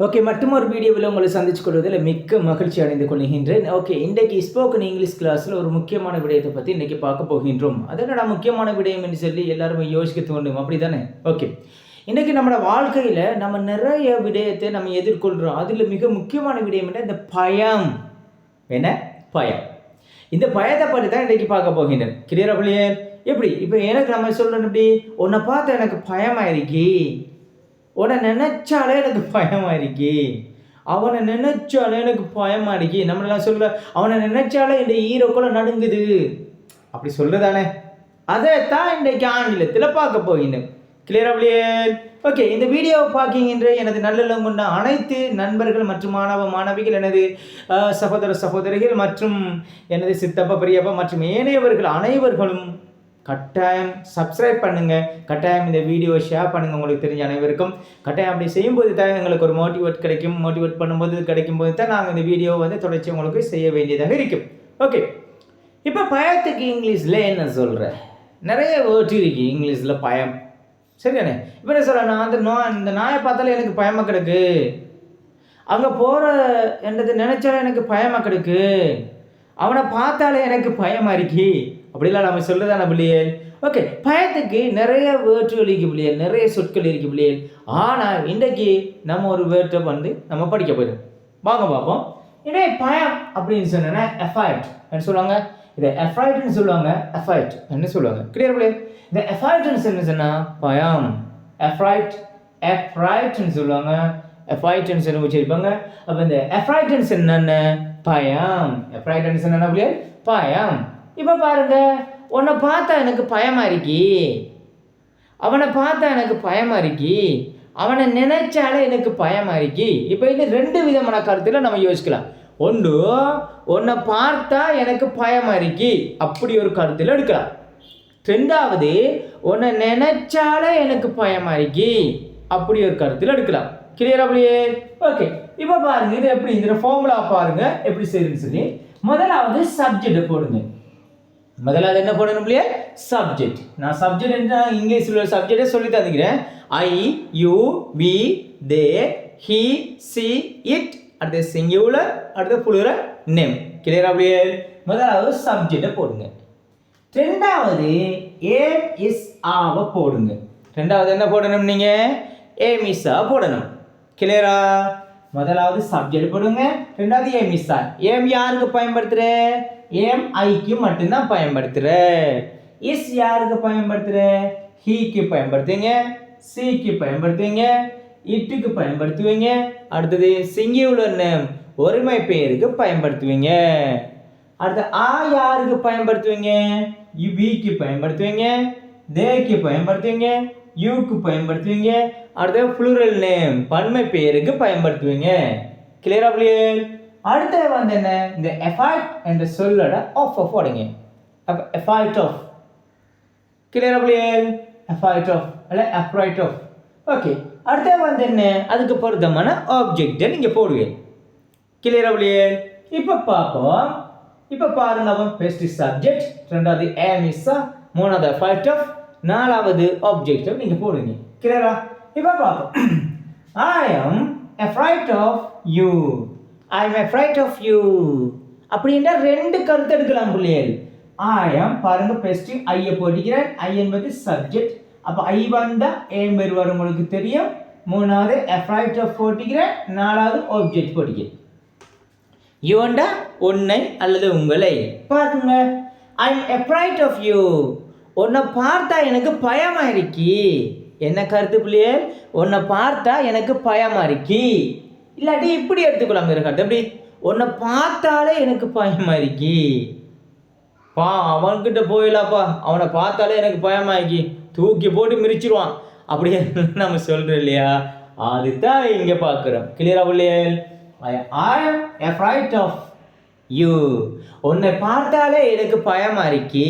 Okay மற்றும் ஒரு வீடியோவில் உங்களை சந்திச்சு கொள்வதில் மிக்க மகிழ்ச்சி அடைந்து கொள்கின்றேன். ஓகே இன்றைக்கு ஸ்போக்கன் இங்கிலீஷ் கிளாஸில் ஒரு முக்கியமான விடயத்தை பற்றி இன்றைக்கி பார்க்க போகின்றோம். அது முக்கியமான விடயம் என்று சொல்லி எல்லாருமே யோசிக்க தோண்டும் அப்படி தானே ஓகே இன்றைக்கி நம்மளோட வாழ்க்கையில் நம்ம நிறைய விடயத்தை நம்ம எதிர்கொள்கிறோம் அதில் மிக முக்கியமான விடயம் என்ன? இந்த பயம். என்ன? பயம். இந்த பயத்தை பற்றி தான் இன்றைக்கி பார்க்க போகின்றேன். கிளியரா பிள்ளையே எப்படி? இப்போ எனக்கு நம்ம சொல்கிறோம் எப்படி? உன்னை பார்த்து எனக்கு பயமாயிருக்கி. உன்னை நினைச்சாலே எனக்கு பயமா இருக்கி. அவனை நினைச்சாலே எனக்கு பயமா இருக்கே. நம்மளாம் சொல்ல அவனை நினைச்சாலே இந்த ஈரோக்குள்ள நடுங்குது. அப்படி சொல்லுதானே? அதைத்தான் இன்றைக்கு ஆங்கிலத்தில் பார்க்க போகின்றேன் கிளியரா ஓகே இந்த வீடியோவை பார்க்கின்ற எனது நல்லெல்லாம் கொண்ட அனைத்து நண்பர்கள் மற்றும் மாணவ மாணவிகள் எனது சகோதர சகோதரிகள் மற்றும் எனது சித்தப்பா பெரியப்பா மற்றும் ஏனையவர்கள் அனைவர்களும் கட்டாயம் சப்ஸ்கிரைப் பண்ணுங்க. கட்டாயம் இந்த வீடியோ ஷேர் பண்ணுங்க. உங்களுக்கு தெரிஞ்ச அனைவருக்கும். கட்டாயம் அப்படி செய்யும்போது தான் எங்களுக்கு ஒரு மோட்டிவேட் கிடைக்கும். மோட்டிவேட் பண்ணும்போது கிடைக்கும் போது தான் நாங்கள் இந்த வீடியோ வந்து தொடர்ச்சி உங்களுக்கு செய்ய வேண்டியதாக இருக்கும். ஓகே இப்போ பயத்துக்கு இங்கிலீஷில் என்ன சொல்கிறேன் நிறைய வேர்ட் இருக்கு இங்கிலீஷில் பயம். சரியானே இப்போ என்ன சொல்கிறேன் நான் அந்த நோ இந்த நாயை பார்த்தாலே எனக்கு பயமாக கிடக்கு. அங்கே போகிற என்றது நினச்சாலும் எனக்கு பயமாக கிடக்கு. அவனை பார்த்தாலே எனக்கு பயமாக இருக்கி. அப்படிலாம் நம்ம சொல்லுதான பிள்ளையல் ஓகே பயத்துக்கு நிறைய வேர்ட்டுகள் இருக்கு பிள்ளையல் நிறைய சொற்கள் இருக்கு பிள்ளையல் ஆனால் இன்றைக்கு நம்ம ஒரு வேர்ட்டை வந்து நம்ம படிக்க போயிடும் வாங்க பார்ப்போம். இதே பயம் அப்படின்னு சொன்னா எஃபாய்ட் என்ன சொல்லுவாங்க. இதை எஃபாய்ட்னு சொல்லுவாங்க எஃபைட் என்ன சொல்லுவாங்க. கிளியர் பிள்ளையல் இந்த எஃபாய்ட்னு என்ன சொன்னா பயம். எஃப்ரைட் எஃப்ராய்ட்னு சொல்லுவாங்க. எஃப்ரைட்னு என்ன வச்சிருப்பாங்க அப்போ இந்த எஃப்ராய்டன்ஸ் என்னென்ன பயம். எஃப்ராய்டன்ஸ் என்னென்ன பிள்ளையல்? பயம். இப்போ பாருங்க உன்னை பார்த்தா எனக்கு பயமாக இருக்கி. அவனை பார்த்தா எனக்கு பயமாக இருக்கி. அவனை நினைச்சாலே எனக்கு பயமாக இருக்கி. இப்போ இது ரெண்டு விதமான கருத்தில் நம்ம யோசிக்கலாம். ஒன்று உன்னை பார்த்தா எனக்கு பயமாக இருக்கி. அப்படி ஒரு கருத்தில் எடுக்கலாம். ரெண்டாவது உன்னை நினைச்சாலே எனக்கு பயமாக இருக்கி. அப்படி ஒரு கருத்தில் எடுக்கலாம். கிளியர் அப்படியே ஓகே இப்போ பாருங்க இது எப்படி? இந்த ஃபார்முலா பாருங்க எப்படி செய்யுதுன்னு சொல்லி. முதலாவது சப்ஜெக்ட் போடுங்க. முதலாவது என்ன போடணும் இல்லையா சப்ஜெக்ட் நான் சப்ஜெக்ட் என்ன இங்கிலீஷில் உள்ள சப்ஜெக்டே சொல்லி தந்துக்கிறேன். I you we they he she it அடுத்து சிங்குலர் அடுத்து புளுரல் நேம் கிளியர் அப்படியே முதலாவது சப்ஜெக்டை போடுங்க. ரெண்டாவது ஏம் இஸ் ஆவை போடுங்க. ரெண்டாவது என்ன போடணும் நீங்க? ஏம் இஸ் ஆ போடணும். கிளியரா முதலாவது சப்ஜெக்ட் போடுங்க. ரெண்டாவது ஏம் இஸ் ஆ? ஏம் யாருக்கு பயன்படுத்துற? எம்ஐக்கு மட்டும்தான் பயன்படுத்துகிற இஸ் யாருக்கு பயன்படுத்துகிற ஹீக்கு பயன்படுத்துவீங்க. சிக்கு பயன்படுத்துவீங்க. இட்டுக்கு பயன்படுத்துவீங்க. அடுத்தது சிங்கியுலர் நேம் ஒருமை பெயருக்கு பயன்படுத்துவீங்க. அடுத்து ஆ யாருக்கு பயன்படுத்துவீங்க? விக்கு பயன்படுத்துவீங்க. தேக்கு பயன்படுத்துவீங்க. யூக்கு பயன்படுத்துவீங்க. அடுத்து ஃப்ளூரல் நேம் பன்மை பெயருக்கு பயன்படுத்துவீங்க. கிளியரா பிள்ளைகள்? அடுத்து வந்து என்ன? இந்த எஃபாய்ட் என்ற சொல்லோட ஆஃப் ஆஃப் போடுங்க. அப்போ எஃபாய்ட் ஆஃப் கிளியர் அப்படியே எஃபாய்ட் ஆஃப் அல்ல எஃப்ரைட் ஆஃப் ஓகே அடுத்து வந்து என்ன? அதுக்கு பொருத்தமான ஆப்ஜெக்டை நீங்கள் போடுவீங்க கிளியர் அப்படியே இப்போ பார்ப்போம். இப்போ பாருங்க அவன் பெஸ்ட் சப்ஜெக்ட் ரெண்டாவது ஏம் இஸ்ஸா மூணாவது ஃபைட் ஆஃப் நாலாவது ஆப்ஜெக்டை நீங்கள் போடுங்க. கிளியரா இப்போ பார்ப்போம். I am afraid of you I am afraid of you அப்படின்ற ரெண்டு கருத்து எடுக்கலாம் பிள்ளைகள் ஆயம் பாருங்க பெஸ்ட் ஐயை போட்டிக்கிறேன் ஐ என்பது சப்ஜெக்ட் அப்போ ஐ வந்தா ஏன் வருவார் உங்களுக்கு தெரியும். மூணாவது எஃப்ரைட் ஆஃப் போட்டிக்கிறேன் நாலாவது ஆப்ஜெக்ட் போட்டிக்கிறேன் யுவண்டா உன்னை அல்லது உங்களை. பாருங்க ஐ எம் ஆஃப் யூ உன்னை பார்த்தா எனக்கு பயமாக இருக்கி. என்ன கருத்து பிள்ளையே உன்னை பார்த்தா எனக்கு பயமாக இருக்கி. இல்லாட்டி இப்படி எடுத்துக்கலாம் வேறு எப்படி? உன்னை பார்த்தாலே எனக்கு பயமாயிருக்கி. பா அவன்கிட்ட போயிடலாப்பா அவனை பார்த்தாலே எனக்கு பயமாயிருக்கி. தூக்கி போட்டு மிரிச்சிருவான் அப்படியே நம்ம சொல்கிறோம் இல்லையா? அதுதான் இங்கே பார்க்குறோம். கிளியராக பிள்ளைகள் I am afraid of you உன்னை பார்த்தாலே எனக்கு பயமா இருக்கி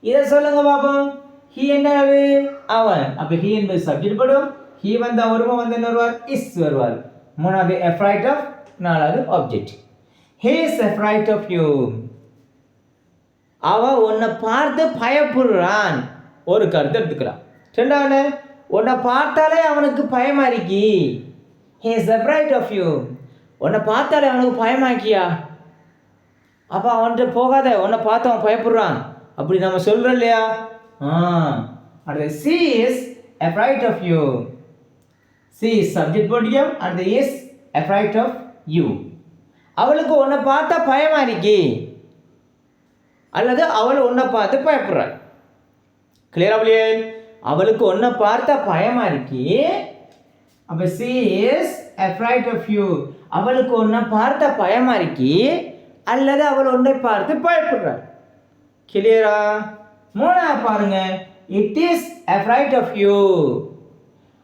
இதை சொல்லுங்க பாப்போம். ஹி என்னது அவன். அப்போ ஹி என்பது சப்ஜெக்ட் படும். ஹி வந்த வருமா வந்து என்ன வருவார் இஸ் வருவார் மூணாவது எஃப்ரைட் ஆஃப் நாலாவது object he is afraid of you அவ உன்னை பார்த்து பயப்படுறான் ஒரு கருத்து எடுத்துக்கிறான் ரெண்டாவது உன்னை பார்த்தாலே அவனுக்கு பயமா இருக்கி he is afraid of you உன்னை பார்த்தாலே அவனுக்கு பயமாக்கியா அப்போ அவன்கிட்ட போகாத உன்னை பார்த்து அவன் பயப்படுறான் அப்படி நம்ம சொல்கிறோம் இல்லையா ஆ அடுத்து she is afraid of you she is subject போட்டியம் அடுத்து இஸ் afraid ஆஃப் யூ அவளுக்கு உன்னை பார்த்தா பயமா இருக்கி? அல்லது அவள் உன்னை பார்த்து பயப்படுறாள்? கிளியரா பிள்ளையே? அவளுக்கு உன்னை பார்த்தா பயமா இருக்கி? அப்போ she is afraid of you அவளுக்கு உன்னை பார்த்தா பயமா இருக்கி? அல்லது அவள் உன்னை பார்த்து பயப்படுறாள்? கிளியரா மூணாவது பாருங்க. It is afraid of you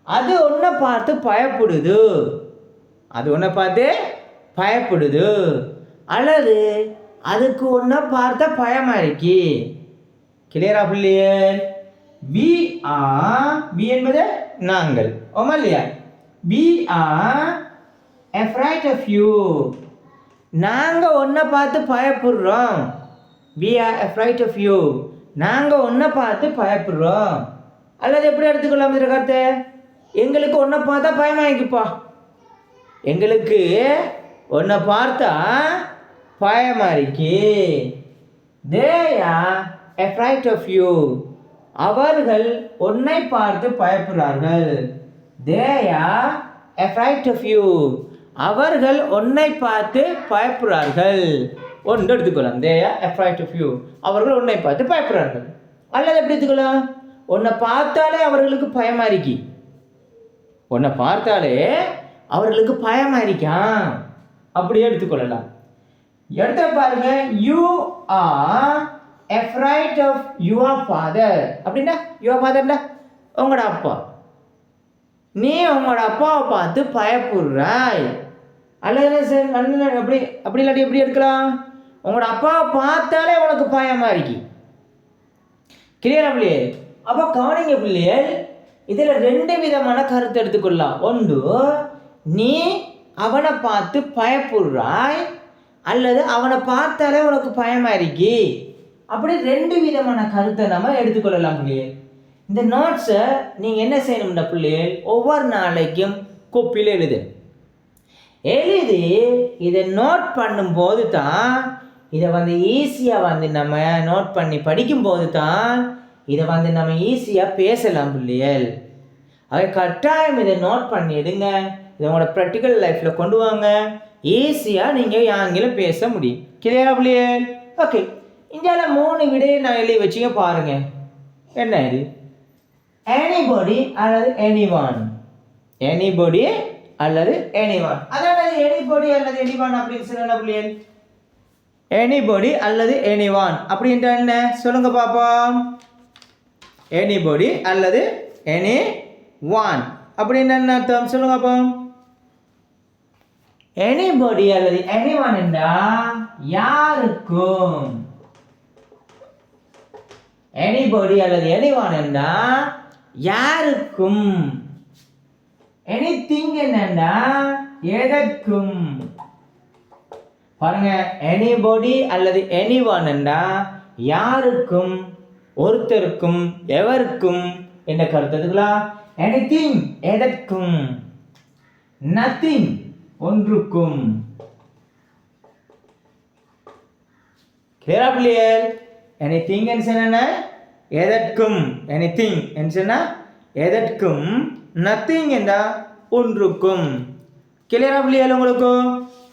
அது ஒன்றை பார்த்து பயப்படுது. அது ஒன்றை பார்த்து பயப்படுது. அல்லது அதுக்கு ஒன்றை பார்த்த பயமா இருக்கி? கிளியரா பிள்ளையே? வி ஆ வி என்பது நாங்கள். ஓமா இல்லையா? We are afraid of you நாங்கள் ஒன்றை பார்த்து பயப்படுறோம். We are afraid of you நாங்கள் ஒன்றை பார்த்து பயப்படுறோம். அல்லது எப்படி எடுத்துக்கொள்ளாமல் இந்த எங்களுக்கு உன்னை பார்த்தா பயமாயிக்குப்பா எங்களுக்கு உன்னை பார்த்தா பயமா இருக்கு தேயா ஆர் ஆஃப் யூ அவர்கள் உன்னை பார்த்து பயப்படுறார்கள் தே எஃப்ரைட் ஆஃப் யூ அவர்கள் உன்னை பார்த்து பயப்படுறார்கள் ஒன்று எடுத்துக்கலாம் தேயா எஃப்ரைட் ஆஃப் யூ அவர்கள் உன்னை பார்த்து பயப்படுறார்கள் அல்லது எப்படி எடுத்துக்கலாம் உன்னை பார்த்தாலே அவர்களுக்கு பயமா இருக்கி உன்னை பார்த்தாலே அவர்களுக்கு பயமா இருக்கான் அப்படியே எடுத்துக்கொள்ளலாம். எடுத்த பாருங்க you are afraid of your father அப்படின்னா யுவர் ஃபாதர்டா உங்களோட அப்பா. நீ உங்களோட அப்பாவை பார்த்து பயப்படுறாய். அல்லது சார் அண்ணன் எப்படி அப்படி இல்லாட்டி எப்படி எடுக்கலாம்? உங்களோட அப்பாவை பார்த்தாலே உனக்கு பயமா இருக்கு. கிளியரா பிள்ளையே? அப்போ கவனிங்க பிள்ளையே இதில் ரெண்டு விதமான கருத்து எடுத்துக்கொள்ளலாம். ஒன்று நீ அவனை பார்த்து பயப்படுறாய் அல்லது அவனை பார்த்தாலே உனக்கு பயமாக இருக்கி அப்படி ரெண்டு விதமான கருத்தை நம்ம எடுத்துக்கொள்ளலாம் பிள்ளைகள் இந்த நோட்ஸை நீங்கள் என்ன செய்யணும்னா பிள்ளையே? ஒவ்வொரு நாளைக்கும் கோப்பியில் எழுது. எழுதி இதை நோட் பண்ணும்போது தான் இதை வந்து ஈஸியாக வந்து நம்ம நோட் பண்ணி படிக்கும்போது தான் இதை வந்து நம்ம ஈஸியாக பேசலாம் பிள்ளைகள் அது கட்டாயம் இதை நோட் பண்ணி எடுங்க. இதை உங்களோட ப்ராக்டிக்கல் லைஃப்பில் கொண்டு வாங்க. ஈஸியாக நீங்கள் ஆங்கிலம் பேச முடியும். கிளியரா பிள்ளைகள் ஓகே இந்தியாவில் மூணு விடையை நான் எழுதி வச்சுங்க பாருங்க. என்ன இது? எனிபடி அல்லது எனிவான் எனிபடி அல்லது எனிவான் அதாவது எனிபடி அல்லது எனிவான் அப்படின்னு சொன்ன பிள்ளைகள் எனிபடி அல்லது எனிவான் அப்படின்ற என்ன? சொல்லுங்க பாப்போம். எனிபடி அல்லது எனி ஒன் அப்படின்னு என்ன அர்த்தம்? சொல்லுங்க அப்போ. எனிபடி அல்லது எனிவான் என்றா யாருக்கும்? எனிபடி அல்லது எனிவான் என்றா யாருக்கும்? எனிதிங் என்னன்னா எதற்கும்? பாருங்க எனிபடி அல்லது எனி என்றா யாருக்கும்? ஒருத்தருக்கும் எவருக்கும் என்ன கருத்து எடுக்கலாம் எனிதிங் எதற்கும்? நத்திங் ஒன்றுக்கும். கிளியரா பிள்ளையர் எனிதிங் என்ன எதற்கும்? எனிதிங் என்று சொன்னா? எதற்கும்? நத்திங் என்றா? ஒன்றுக்கும். கிளியரா பிள்ளையல் உங்களுக்கு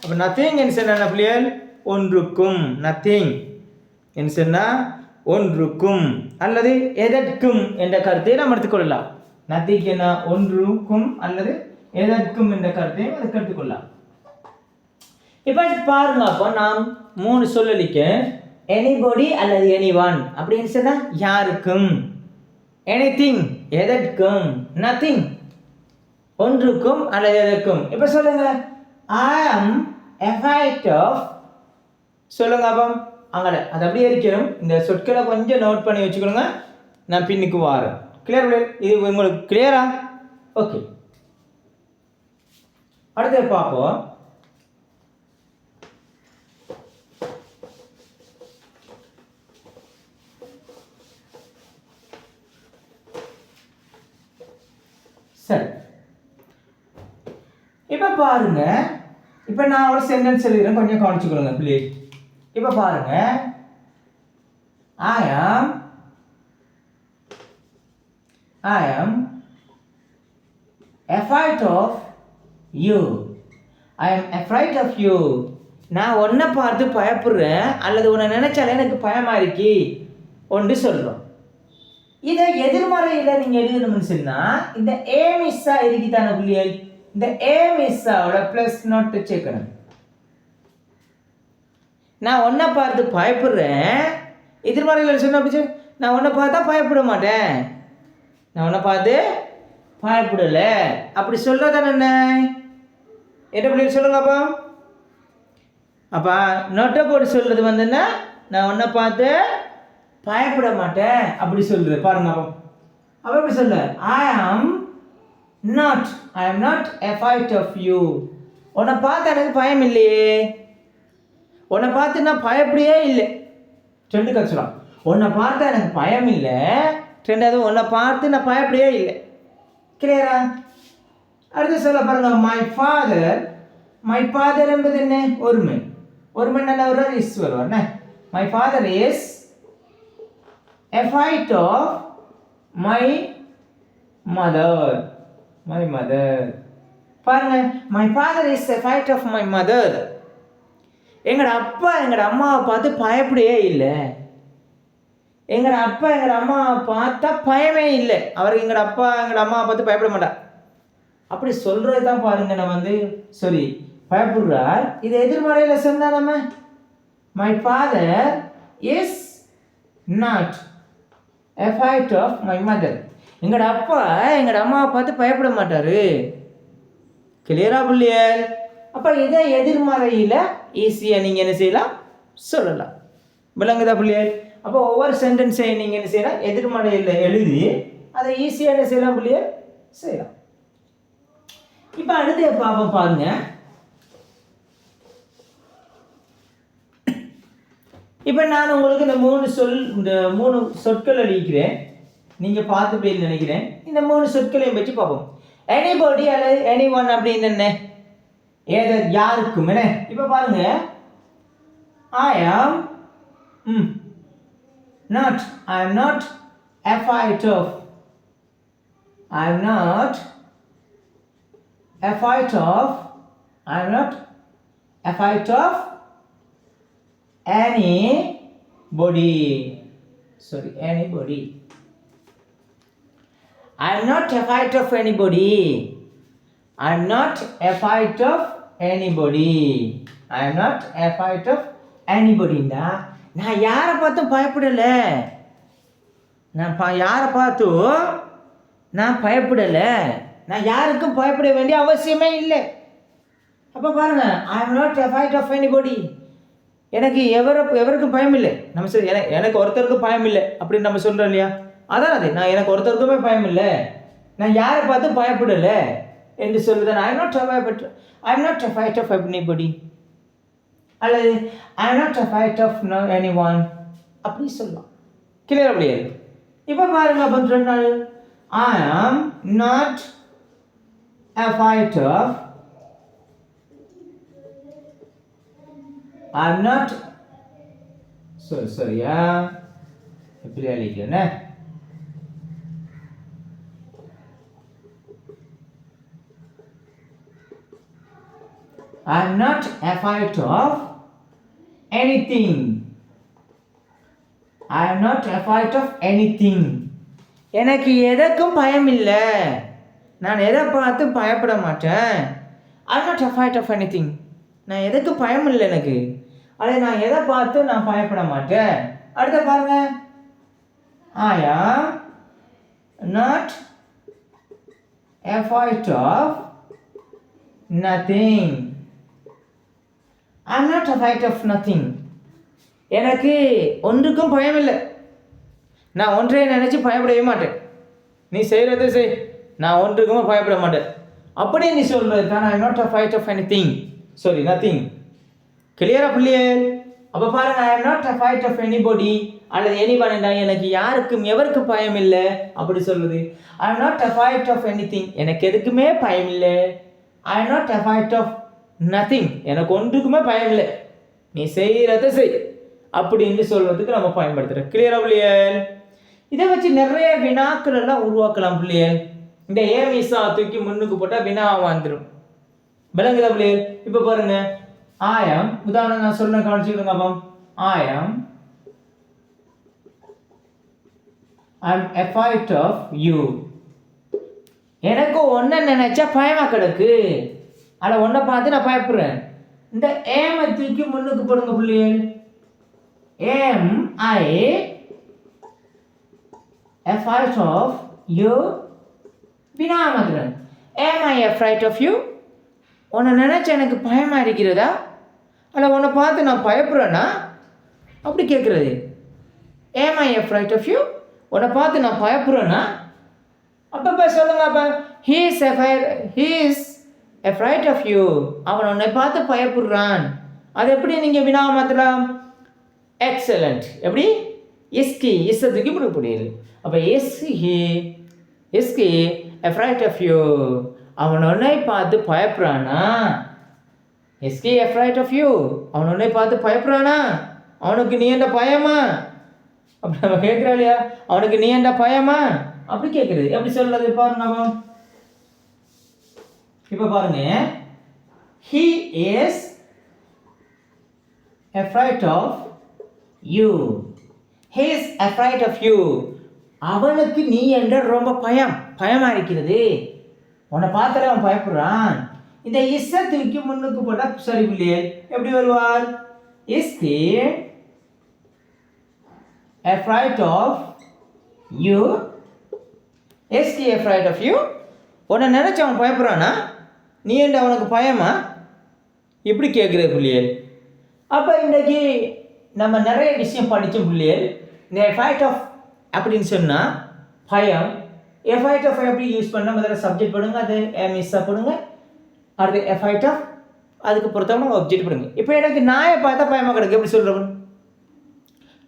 அப்போ நத்திங் என்ன சொன்ன பிள்ளையல்? ஒன்றுக்கும். நத்திங் என்ன சொன்னால் ஒன்றுக்கும் அல்லது எதற்கும் என்ற கருத்தை நாம் எடுத்துக்கொள்ளலாம் நத்திங் என்ன? ஒன்றுக்கும் அல்லது எதற்கும் என்ற கருத்தையும் அதுக்கு எடுத்துக்கொள்ளலாம் இப்போ பாருங்க அப்போ நாம் மூணு சொல்லலிக்க எனிபடி அல்லது எனிவான் அப்படின்னு சொன்னா யாருக்கும்? எனிதிங் எதற்கும் நத்திங் ஒன்றுக்கும் அல்லது எதற்கும். இப்போ சொல்லுங்க. ஐ ஆம் எஃபைட் ஆஃப் சொல்லுங்க அப்போ. அங்கே அது அப்படியே இருக்கணும். இந்த சொற்களை கொஞ்சம் நோட் பண்ணி வச்சுக்கணுங்க. நான் பின்னுக்கு வாரேன். கிளியர் இது உங்களுக்கு கிளியரா ஓகே அடுத்து பார்ப்போம். சரி. இப்போ பாருங்க. இப்போ நான் ஒரு சென்டென்ஸ் எழுதுறேன் கொஞ்சம் கவனிச்சுக்கொள்ளுங்க ப்ளீஸ் இப்போ பாருங்க. ஐ ஆம் ஐ am afraid of you I am afraid of you நான் ஒன்றை பார்த்து பயப்படுறேன் அல்லது உன்னை நினைச்சாலே எனக்கு பயமா இருக்கி? ஒன்று சொல்கிறோம் இதை எதிர்மறையில் நீங்கள் எழுதணும்னு சொன்னால் இந்த ஏ மிஸ்ஸா இருக்குதான புள்ளியல் இந்த ஏ மிஸ்ஸாவோட ப்ளஸ் நோட்டு சேர்க்கணும் நான் ஒன்றை பார்த்து பயப்படுறேன். எதிர்மறையில் சொன்ன அப்படி சொல்லி. நான் ஒன்றை பார்த்தா பயப்பட மாட்டேன். நான் ஒன்றை பார்த்து பயப்படலை. அப்படி சொல்றதான என்ன? என்ன பிள்ளைகள் சொல்லுங்கப்பா அப்பா. நொட்டை போட்டு சொல்கிறது வந்துன்னா நான் உன்னை பார்த்து பயப்பட மாட்டேன். அப்படி சொல்லுது. பாருங்க அப்பா. அப்ப எப்படி சொல்ல? ஐ am not I am not afraid of you உன்னை பார்த்து எனக்கு பயம் இல்லையே. உன்னை பார்த்து நான் பயப்படியே இல்லை. ரெண்டு கட்சலாம் உன்னை பார்த்தா எனக்கு பயம் இல்லை. ரெண்டாவது உன்னை பார்த்து நான் பயப்படியே இல்லை. கிளியரா அடுத்து சொல்ல பாருங்க மை ஃபாதர் மை ஃபாதர் என்பது என்ன? ஒருமை. ஒருமை நல்ல வருவார் இஸ் வருவார் my father is afraid of my mother my mother பாருங்க my father is afraid of my mother எங்களோட அப்பா எங்களோட அம்மாவை பார்த்து பயப்படையே இல்லை. எங்களோட அப்பா எங்களோட அம்மாவை பார்த்தா பயமே இல்லை. அவர் எங்களோட அப்பா எங்களோட அம்மாவை பார்த்து பயப்பட மாட்டார். அப்படி சொல்கிறது தான் பாருங்க நான் வந்து சாரி பயப்படுறார். இது எதிர்மறையில் சொன்னா நம்ம? My father is not afraid of my mother எங்களோட அப்பா எங்களோட அம்மாவை பார்த்து பயப்பட மாட்டார். கிளியரா புள்ளியல் அப்போ இதை எதிர்மறையில் ஈஸியாக நீங்கள் என்ன செய்யலாம்? சொல்லலாம். விளங்குதா புள்ளியல் அப்போ ஒவ்வொரு சென்டென்ஸையும் நீங்கள் என்ன செய்யலாம்? எதிர்மறையில் எழுதி அதை ஈஸியாக என்ன செய்யலாம் புள்ளியல் செய்யலாம். இப்போ அடுத்த பாப்போம் பாருங்க. இப்போ நான் உங்களுக்கு இந்த மூணு சொல் இந்த மூணு சொற்கள் அளிக்கிறேன். நீங்கள் பார்த்து நினைக்கிறேன். இந்த மூணு சொற்களையும் பற்றி பார்ப்போம். எனிபடி அல்லது எனி ஒன் அப்படின்னு என்ன ஏத யாருக்கும் என்ன இப்போ பாருங்க I am hmm not I am not afraid of I am not afraid of I am not afraid of anybody sorry anybody I am not afraid of anybody I am not afraid of anybody? I am not afraid of anybodyண்டா நான் யாரை பார்த்தும் பயப்படலை. நான் பா யாரை பார்த்தும் நான் பயப்படலை. நான் யாருக்கும் பயப்பட வேண்டிய அவசியமே இல்லை. அப்போ பாருங்க I am not afraid of anybody எனக்கு எவரை எவருக்கும் பயம் இல்லை. நம்ம சரி எனக்கு எனக்கு ஒருத்தருக்கும் பயம் இல்லை அப்படின்னு நம்ம சொல்கிறோம் இல்லையா? அதான் அது. நான் எனக்கு ஒருத்தருக்குமே பயம் இல்லை. நான் யாரை பார்த்தும் பயப்படலை. என்று சொல்லுதேன் I am not afraid I am not afraid of anybody அல்லது I am not afraid of no anyone அப்படி சொல்லலாம். கிளியர் முடியாது? இப்போ பாருங்க அப்போ நாள். I am not afraid of I am not சரி சரியா எப்படி அழிக்கிறேன்னு I am not afraid of anything. I am not afraid of anything. எனக்கு எதற்கும் பயம் இல்லை நான் எதை பார்த்து பயப்பட மாட்டேன். I not not of anything நான் எதுக்கும் பயம் இல்லை எனக்கு. அதை நான் எதை பார்த்து நான் பயப்பட மாட்டேன். அடுத்த பாருங்க. I am not afraid of nothing I am not afraid of nothing எனக்கு ஒன்றுக்கும் பயம் இல்லை நான் ஒன்றைய நினச்சி பயப்படவே மாட்டேன். நீ செய்கிறத செய். நான் ஒன்றுக்குமே பயப்பட மாட்டேன். அப்படியே நீ சொல்கிறது தான் I not afraid of anything sorry nothing கிளியரா பிள்ளையே? அப்போ பாருங்க I am not afraid of anybody அல்லது எனிபடிடா எனக்கு யாருக்கும் எவருக்கும் பயம் இல்லை அப்படி சொல்லுது. I am not afraid of anything எனக்கு எதுக்குமே பயம் இல்லை I am not afraid of nothing எனக்கு ஒன்றுக்குமே பயம் இல்லை நீ செய்கிறத செய். அப்படின்னு சொல்கிறதுக்கு நம்ம பயன்படுத்துகிறோம் கிளியரா பிள்ளையல் இதை வச்சு நிறைய வினாக்கள் எல்லாம் உருவாக்கலாம் பிள்ளையல் இந்த ஏ ஏமிசா தூக்கி முன்னுக்கு போட்டால் வினாவாக வந்துடும் விளங்குதா பிள்ளையல் இப்போ பாருங்க. ஆயம் உதாரணம் நான் சொல்ல கவனிச்சுக்கிடுங்க அப்போ ஆயம். ஐம் எஃபைட் ஆஃப் யூ எனக்கு ஒன்று நினைச்சா பயமா கிடக்கு. அதில் ஒன்றை பார்த்து நான் பயப்படுறேன். இந்த ஏமை தூக்கி முன்னுக்கு போடுங்க பிள்ளைகள் am I afraid of you வினாமதுரன் am I afraid of you உன்னை நினச்ச எனக்கு பயமாக இருக்கிறதா? அல்ல உன்னை பார்த்து நான் பயப்படுறேன்னா அப்படி கேட்குறது. ஏம் ஐ எஃப்ரைட் ஆஃப் யூ உன்னை பார்த்து நான் பயப்படுறேன்னா அப்பப்போ சொல்லுங்க அப்போ. He's afraid he's afraid of you அவன் உன்னை பார்த்து பயப்படுறான். அது எப்படி நீங்கள் வினா மாற்றலாம் எக்ஸலண்ட் எப்படி? எஸ்கி இஸ்ஸத்துக்கு இப்படி புரியுது அப்போ is he is he afraid of you அவன் உன்னை பார்த்து பயப்படுறானா? Is he afraid of you அவன் உன்னை பார்த்து பயப்படுறானா? அவனுக்கு நீ என்ன பயமா? அப்படி நம்ம கேட்குறா இல்லையா? அவனுக்கு நீ என்ன பயமா? அப்படி கேட்குறது. எப்படி சொல்கிறது பாருங்க நம்ம. இப்போ பாருங்க. He is afraid of you he is afraid of you அவனுக்கு நீ என்ற ரொம்ப பயம். பயமா இருக்கிறது. உன்னை பார்த்தாலே அவன் பயப்படுறான். இந்த இஸ்ஸை தூக்கி முன்னுக்கு போட்டால் சரி இல்லையே எப்படி வருவார் is the afraid of you is he afraid of you உன்னை நினச்சி அவன் பயப்படுறானா? நீ என்ன அவனுக்கு பயமா? இப்படி கேட்குற பிள்ளைகள் அப்போ இன்றைக்கி நம்ம நிறைய விஷயம் படித்த பிள்ளைகள் இந்த எஃபைட் ஆஃப் அப்படின்னு சொன்னால் பயம். எஃபைட் ஆஃப் எப்படி யூஸ் பண்ணால் முதல்ல சப்ஜெக்ட் பண்ணுங்க அது மிஸ்ஸாக பண்ணுங்க அடுத்து எஃபைட் ஆஃப் அதுக்கு பொறுத்தவங்க அப்ஜெக்ட் பண்ணுங்க இப்போ எனக்கு நாயை பார்த்தா பயமாக கிடக்கு. எப்படி சொல்கிறவன்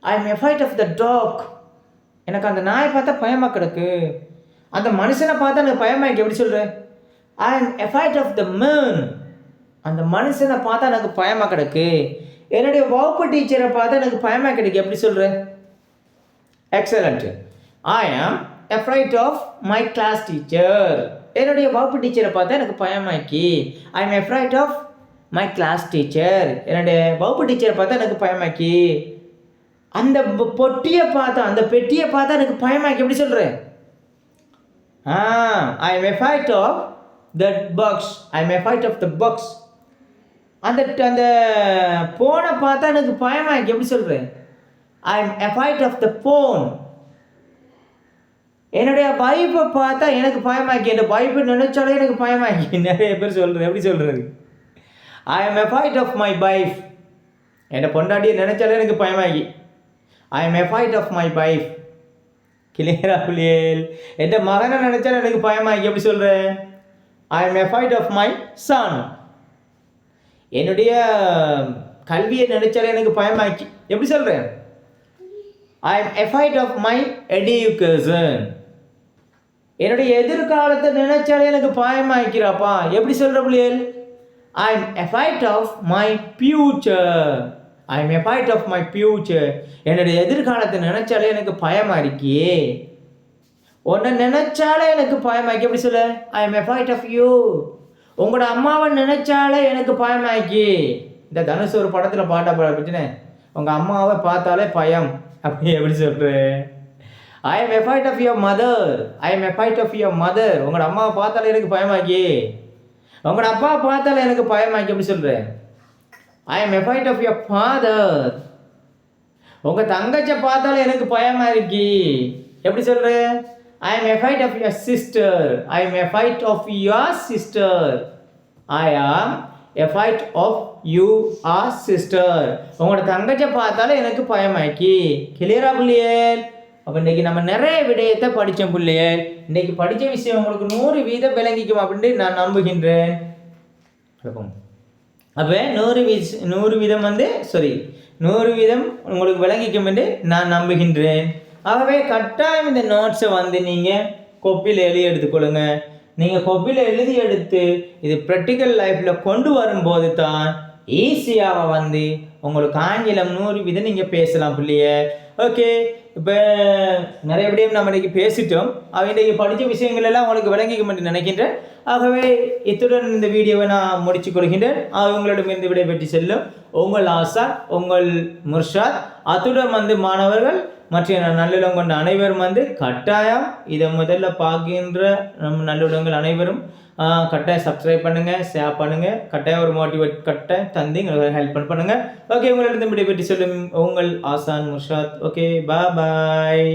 I am afraid of the dog எனக்கு அந்த நாயை பார்த்தா பயமாக கிடக்கு. அந்த மனுஷனை பார்த்தா எனக்கு பயமாயிருக்கு எப்படி சொல்கிறேன் I am afraid of the man அந்த மனுஷனை பார்த்தா எனக்கு பயமாக கிடக்கு. என்னுடைய வகுப்பு டீச்சரை பார்த்தா எனக்கு பயமாக கிடைக்கு. எப்படி சொல்கிறேன் excellent I am afraid of my class teacher என்னுடைய வகுப்பு டீச்சரை பார்த்தா எனக்கு பயமாக்கி. I am afraid of my class teacher என்னுடைய வகுப்பு டீச்சரை பார்த்தா எனக்கு பயமாக்கி. அந்த பொட்டியை பார்த்தா அந்த பெட்டியை பார்த்தா எனக்கு பயமாக்கி. எப்படி சொல்கிறேன் ஆ I am afraid of that bugs I am afraid of the bugs அந்த அந்த போனை பார்த்தா எனக்கு பயமாக்கி எப்படி சொல்கிறேன் I am afraid of the phone என்னுடைய பைப்பை பார்த்தா எனக்கு பயமாக்கி என் பைப்பு நினைச்சாலே எனக்கு பயமாக்கி நிறைய பேர் சொல்கிறது எப்படி சொல்கிறது I am afraid of my wife என் பொண்டாட்டியை நினைச்சாலே எனக்கு பயமாகி I am afraid of my wife கிளியரா புள்ளியல். என் மகனை நினைச்சாலே எனக்கு பயமாகி எப்படி சொல்கிறேன் I am afraid of my son என்னுடைய கல்வியை நினைச்சாலே எனக்கு பயமாக்கி எப்படி சொல்கிறேன் I am afraid of my education என்னுடைய எதிர்காலத்தை நினைச்சாலே எனக்கு பயமாக்கிறாப்பா எப்படி சொல்கிற பிள்ளைகள் I am afraid of my future I am afraid of my future என்னுடைய எதிர்காலத்தை நினைச்சாலே எனக்கு பயமாக இருக்கியே உன்னை நினைச்சாலே எனக்கு பயமாக்கி எப்படி சொல்லு? I am afraid of you உங்களோட அம்மாவை நினைச்சாலே எனக்கு பயமாக்கி. இந்த தனுஷ் ஒரு படத்தில் பாட்ட பிரச்சனை. உங்கள் அம்மாவை பார்த்தாலே பயம். அப்படி எப்படி சொல்கிறேன் I am afraid of your mother I am afraid of your mother உங்களோட அம்மாவை பார்த்தாலே எனக்கு பயமாக்கி. உங்களோட அப்பா பார்த்தாலே எனக்கு பயமாக்கி எப்படி சொல்கிறேன் I am afraid of your father உங்கள் தங்கச்சை பார்த்தாலே எனக்கு பயமாக இருக்கி. எப்படி சொல்கிறேன் I am afraid of your sister I am afraid of your sister I am afraid of your sister உங்களோட தங்கச்சை பார்த்தாலே எனக்கு பயமாக்கி. கிளியரா புள்ளியல்? அப்போ இன்றைக்கி நம்ம நிறைய விடயத்தை படித்தோம் புள்ளியல். இன்றைக்கி படித்த விஷயம் உங்களுக்கு நூறு வீதம் விளங்கிக்கும் அப்படின்ட்டு நான் நம்புகின்றேன். அப்போ நூறு வீஸ் நூறு வீதம் வந்து சாரி நூறு வீதம் உங்களுக்கு விளங்கிக்கும் என்று நான் நம்புகின்றேன். ஆகவே கட்டாயம் இந்த நோட்ஸை வந்து நீங்கள் கொப்பியில் எழுதி எடுத்துக்கொள்ளுங்க. நீங்கள் கொப்பியில் எழுதி எடுத்து இது ப்ராக்டிக்கல் லைஃப்பில் கொண்டு வரும்போது தான் ஈஸியாக வந்து உங்களுக்கு ஆங்கிலம் நூறு விதம் நீங்கள் பேசலாம் பிள்ளைய. ஓகே இப்போ நிறைய விடயம் நம்ம இன்றைக்கி பேசிட்டோம். அவ இன்றைக்கி படித்த விஷயங்கள் எல்லாம் உங்களுக்கு விளங்கிக்க மாட்டேன் நினைக்கின்றேன். ஆகவே இத்துடன் இந்த வீடியோவை நான் முடிச்சு கொள்கின்றேன். உங்களிடமிருந்து விடைபெற்று செல்லும் உங்கள் ஆசா உங்கள் முர்ஷாத் அத்துடன் வந்து மாணவர்கள் மற்ற நல்லுள்ளம் கொண்ட அனைவரும் வந்து கட்டாயம் இதை முதல்ல பார்க்கின்ற நம் நல்லுள்ளங்கள் அனைவரும் கட்டாயம் சப்ஸ்கிரைப் பண்ணுங்கள் ஷேர் பண்ணுங்கள் கட்டாயம் ஒரு மோட்டிவேட் கட்டாயம் தந்து எங்களுக்கு ஹெல்ப் பண்ணுங்கள் ஓகே உங்களிடம் விடைபெற்று சொல்லும் உங்கள் ஆசான் முர்ஷாத். ஓகே பா பாய்